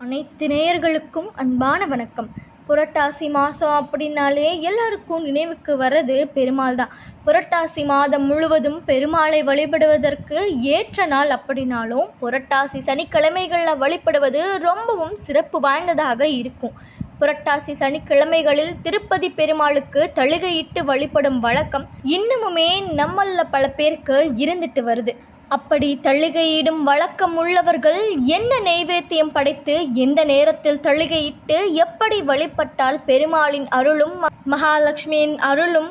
அனைத்து நேயர்களுக்கும் அன்பான வணக்கம். புரட்டாசி மாதம் அப்படின்னாலே எல்லாருக்கும் நினைவுக்கு வர்றது பெருமாள் தான். புரட்டாசி மாதம் முழுவதும் பெருமாளை வழிபடுவதற்கு ஏற்ற நாள் அப்படின்னாலும் புரட்டாசி சனிக்கிழமைகளில் வழிபடுவது ரொம்பவும் சிறப்பு வாய்ந்ததாக இருக்கும். புரட்டாசி சனிக்கிழமைகளில் திருப்பதி பெருமாளுக்கு தழுகையிட்டு வழிபடும் வழக்கம் இன்னமுமே நம்மளில் பல பேருக்கு இருந்துட்டு வருது. அப்படி தள்ளிகையிடும் வழக்கம் உள்ளவர்கள் என்ன நெய்வேத்தியம் படைத்து எந்த நேரத்தில் தள்ளிகையிட்டு எப்படி வழிபட்டால் பெருமாளின் அருளும் மகாலட்சுமியின் அருளும்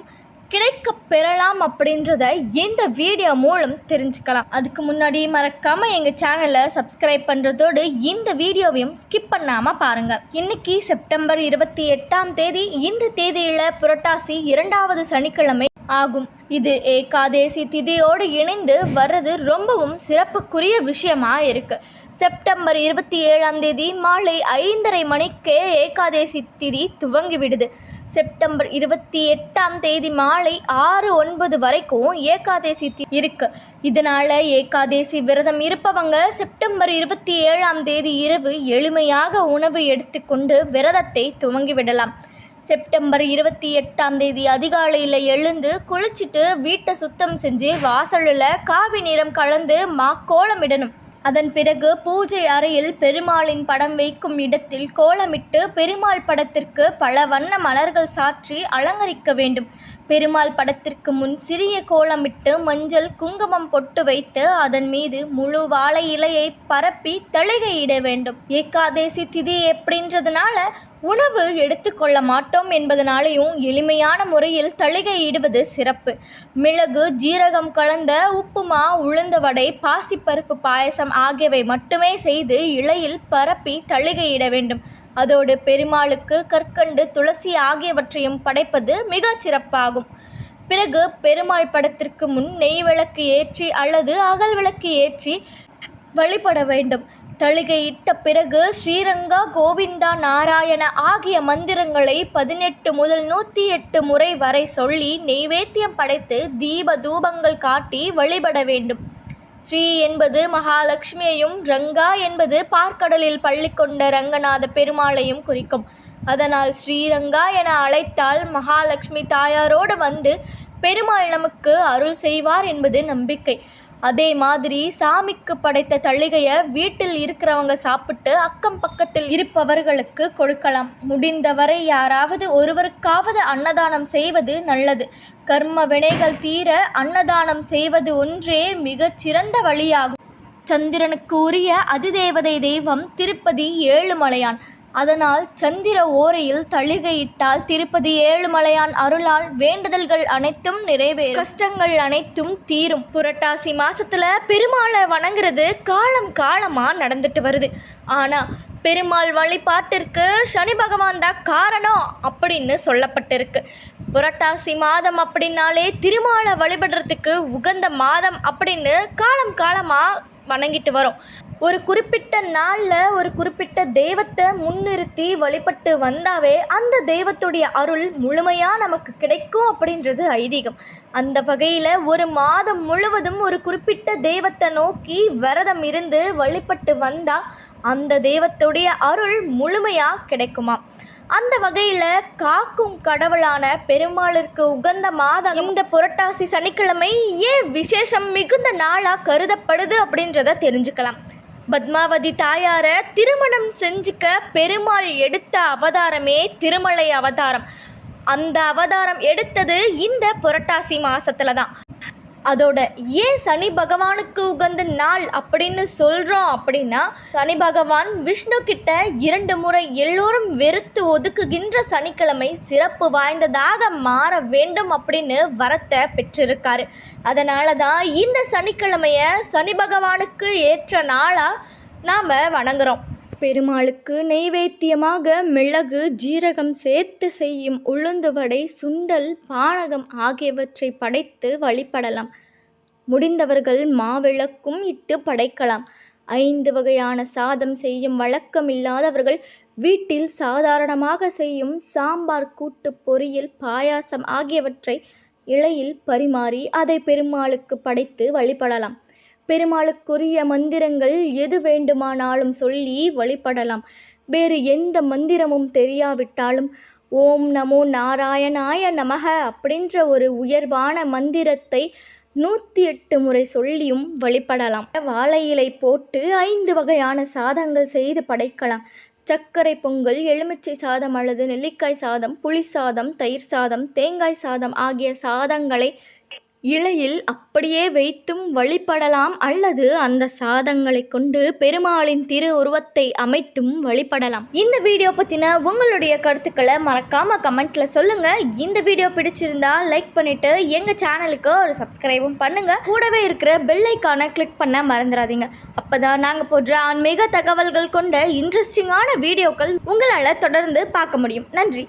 கிடைக்க பெறலாம் அப்படின்றத இந்த வீடியோ மூலம் தெரிஞ்சுக்கலாம். அதுக்கு முன்னாடி மறக்காமல் எங்கள் சேனலை சப்ஸ்கிரைப் பண்ணுறதோடு இந்த வீடியோவையும் ஸ்கிப் பண்ணாமல் பாருங்கள் இன்னைக்கு செப்டம்பர் இருபத்தி எட்டாம் தேதி இந்த தேதியில் புரட்டாசி இரண்டாவது சனிக்கிழமை ஆகும். இது ஏகாதேசி திதியோடு இணைந்து வர்றது ரொம்பவும் சிறப்புக்குரிய விஷயமா இருக்கு. செப்டம்பர் இருபத்தி ஏழாம் தேதி மாலை ஐந்தரை மணிக்கே ஏகாதேசி திதி துவங்கிவிடுது. செப்டம்பர் இருபத்தி எட்டாம் தேதி மாலை ஆறு ஒன்பது வரைக்கும் ஏகாதேசி தி- இருக்கு. இதனால ஏகாதேசி விரதம் இருப்பவங்க செப்டம்பர் இருபத்தி ஏழாம் தேதி இரவு எளிமையாக உணவு எடுத்துக்கொண்டு விரதத்தை துவங்கி விடலாம் செப்டம்பர் இருபத்தி எட்டாம் தேதி அதிகாலையில் எழுந்து குளிச்சுட்டு வீட்டை சுத்தம் செஞ்சு வாசலில் காவி நிறம் கலந்து மா கோலமிடணும். அதன் பிறகு பூஜை அறையில் பெருமாளின் படம் வைக்கும் இடத்தில் கோலமிட்டு பெருமாள் படத்திற்கு பல வண்ண மலர்கள் சாற்றி அலங்கரிக்க வேண்டும். பெருமாள் படத்திற்கு முன் சிறிய கோலமிட்டு மஞ்சள் குங்குமம் பொட்டு வைத்து அதன் மீது முழு வாழை இலையை பரப்பி தளிகையிட வேண்டும். ஏகாதேசி திதி எப்படின்றதுனால உணவு எடுத்துக்கொள்ள மாட்டோம் என்பதனாலேயும் எளிமையான முறையில் தளிகையிடுவது சிறப்பு. மிளகு ஜீரகம் கலந்த உப்புமா உளுந்த வடை பாசிப்பருப்பு பாயசம் ஆகியவை மட்டுமே செய்து இலையில் பரப்பி தளிகையிட வேண்டும். அதோடு பெருமாளுக்கு கற்கண்டு துளசி ஆகியவற்றையும் படைப்பது மிகச் சிறப்பாகும். பிறகு பெருமாள் படத்திற்கு முன் நெய் விளக்கு ஏற்றி அல்லது அகல் விளக்கு ஏற்றி வழிபட வேண்டும். தழுகையிட்ட பிறகு ஸ்ரீரங்கா கோவிந்தா நாராயண ஆகிய மந்திரங்களை பதினெட்டு முதல் நூற்றி எட்டு முறை வரை சொல்லி நெய்வேத்தியம் படைத்து தீப தூபங்கள் காட்டி வழிபட வேண்டும். ஸ்ரீ என்பது மகாலட்சுமியையும் ரங்கா என்பது பார்க்கடலில் பள்ளி கொண்ட ரங்கநாத பெருமாளையும் குறிக்கும். அதனால் ஸ்ரீரங்கா என அழைத்தால் மகாலட்சுமி தாயாரோடு வந்து பெருமாள் நமக்கு அருள் செய்வார் என்பது நம்பிக்கை. அதே மாதிரி சாமிக்கு படைத்த தள்ளிகையை வீட்டில் இருக்கிறவங்க சாப்பிட்டு அக்கம் பக்கத்தில் இருப்பவர்களுக்கு கொடுக்கலாம். முடிந்தவரை யாராவது ஒருவருக்காவது அன்னதானம் செய்வது நல்லது. கர்ம வினைகள் தீர அன்னதானம் செய்வது ஒன்றே மிகச்சிறந்த வழியாகும். சந்திரனுக்கு உரிய அதிதேவதை தெய்வம் திருப்பதி ஏழுமலையான். அதனால் சந்திர ஓரையில் தளிகையிட்டால் திருப்பதி ஏழுமலையான் அருளால் வேண்டுதல்கள் அனைத்தும் நிறைவேறும். கஷ்டங்கள் அனைத்தும் தீரும். புரட்டாசி மாசத்துல பெருமாளை வணங்குறது காலம் காலமா நடந்துட்டு வருது. ஆனா பெருமாள் வழிபாட்டிற்கு சனி பகவான் தான் காரணம் அப்படின்னு சொல்லப்பட்டிருக்கு. புரட்டாசி மாதம் அப்படின்னாலே திருமாலை வழிபடுறதுக்கு உகந்த மாதம் அப்படின்னு காலம் காலமாக வணங்கிட்டு வரோம். ஒரு குறிப்பிட்ட நாளில் ஒரு குறிப்பிட்ட தெய்வத்தை முன்னிறுத்தி வழிபட்டு வந்தாவே அந்த தெய்வத்துடைய அருள் முழுமையாக நமக்கு கிடைக்கும் அப்படின்றது ஐதீகம். அந்த வகையில் ஒரு மாதம் முழுவதும் ஒரு குறிப்பிட்ட தெய்வத்தை நோக்கி விரதம் இருந்து வழிபட்டு வந்தால் அந்த தெய்வத்துடைய அருள் முழுமையாக கிடைக்குமா அந்த வகையில் காக்கும் கடவுளான பெருமாளிற்கு உகந்த மாதம் இந்த புரட்டாசி சனிக்கிழமை ஏன் விசேஷம் மிகுந்த நாளாக கருதப்படுது அப்படின்றத தெரிஞ்சுக்கலாம். பத்மாவதி தாயாரை திருமணம் செஞ்சுக்க பெருமாள் எடுத்த அவதாரமே திருமலை அவதாரம். அந்த அவதாரம் எடுத்தது இந்த புரட்டாசி மாதத்தில் தான் அதோட ஏன் சனி பகவானுக்கு உகந்த நாள் அப்படின்னு சொல்கிறோம் அப்படின்னா சனி பகவான் விஷ்ணு கிட்ட இரண்டு முறை எல்லோரும் வெறுத்து ஒதுக்குகின்ற சனிக்கிழமை சிறப்பு வாய்ந்ததாக மாற வேண்டும் அப்படின்னு வரத்தை பெற்றிருக்காரு. அதனால தான் இந்த சனிக்கிழமையை சனி பகவானுக்கு ஏற்ற நாளாக நாம் வணங்குறோம். பெருமாளுக்கு நெய்வேத்தியமாக மிளகு ஜீரகம் சேர்த்து செய்யும் உளுந்து வடை சுண்டல் பானகம் ஆகியவற்றை படைத்து வழிபடலாம். முடிந்தவர்கள் மாவிளக்கும் இட்டு படைக்கலாம். ஐந்து வகையான சாதம் செய்யும் வழக்கம் இல்லாதவர்கள் வீட்டில் சாதாரணமாக செய்யும் சாம்பார் கூட்டு பொரியல் பாயாசம் ஆகியவற்றை இலையில் பரிமாறி அதை பெருமாளுக்கு படைத்து வழிபடலாம். பெருமாளுக்குரிய மந்திரங்கள் எது வேண்டுமானாலும் சொல்லி வழிபடலாம். வேறு எந்த மந்திரமும் தெரியாவிட்டாலும் ஓம் நமோ நாராயணாய நமக அப்படின்ற ஒரு உயர்வான மந்திரத்தை நூற்றி எட்டு முறை சொல்லியும் வழிபடலாம். வாழை இலை போட்டு ஐந்து வகையான சாதங்கள் செய்து படைக்கலாம். சர்க்கரை பொங்கல் எலுமிச்சை சாதம் அல்லது நெல்லிக்காய் சாதம் புளி சாதம் தயிர் சாதம் தேங்காய் சாதம் ஆகிய சாதங்களை இலையில் அப்படியே வைத்தும் வழிபடலாம் அல்லது அந்த சாதங்களை கொண்டு பெருமாளின் திரு உருவத்தை அமைத்தும் வழிபடலாம். இந்த வீடியோ பற்றின உங்களுடைய கருத்துக்களை மறக்காம கமெண்ட்ல சொல்லுங்க. இந்த வீடியோ பிடிச்சிருந்தா லைக் பண்ணிட்டு எங்க சேனலுக்கு ஒரு சப்ஸ்கிரைபும் பண்ணுங்க. கூடவே இருக்கிற பெல் ஐக்கானை கிளிக் பண்ண மறந்துடாதீங்க. அப்பதான் நாங்கள் போன்ற ஆன்மீக தகவல்கள் கொண்ட இன்ட்ரெஸ்டிங்கான வீடியோக்கள் உங்களால் தொடர்ந்து பார்க்க முடியும். நன்றி.